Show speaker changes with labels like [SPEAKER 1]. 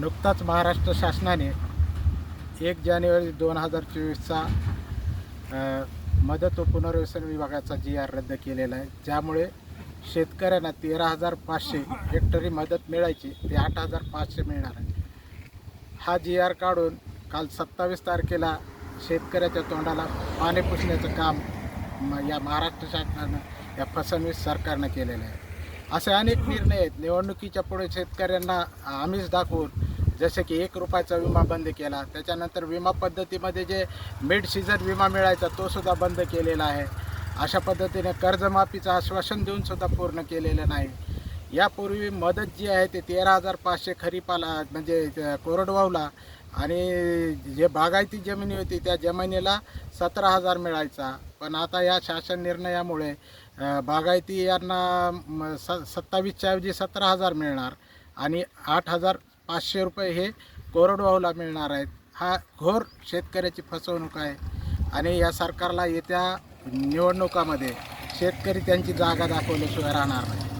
[SPEAKER 1] नुकताच महाराष्ट्र शासनाने एक जानेवारी दोन हजार चोवीसचा मदत व पुनर्वसन विभागाचा जी आर रद्द केलेला आहे. ज्यामुळे शेतकऱ्यांना तेरा हजार पाचशे हेक्टरी मदत मिळायची ते आठ हजार पाचशे मिळणार आहे. हा जी आर काढून काल सत्तावीस तारखेला शेतकऱ्याच्या तोंडाला पाणी पुसण्याचं काम म- या महाराष्ट्र शासनानं या फसवणूक सरकारनं केलेलं आहे. असे अनेक निर्णय आहेत. निवडणुकीच्या पुढे शेतकऱ्यांना आम्हीच दाखवून जसे की एक रुपयाचा विमा बंद केला त्याच्यानंतर विमा पद्धतीमध्ये जे मिड सीझन विमा मिळायचा तो सुद्धा बंद केलेला आहे. अशा पद्धतीने कर्जमाफीचं आश्वासन देऊन सुद्धा पूर्ण केलेलं नाही. यापूर्वी मदत जी आहे ते तेरा हजार पाचशे खरीपाला म्हणजे कोरडवाहूला आणि जे बागायती जमिनी होती त्या जमिनीला सतरा हजार मिळायचा. पण आता या शासन निर्णयामुळे बागायती यांना म, स सत्तावीसच्या ऐवजी सतरा हजार मिळणार आणि आठ हजार पाचशे रुपये हे कोरडवाहूला मिळणार आहेत. हा घोर शेतकऱ्याची फसवणूक आहे आणि या सरकारला येत्या निवडणुकामध्ये शेतकरी त्यांची जागा दाखवल्याशिवाय राहणार नाही.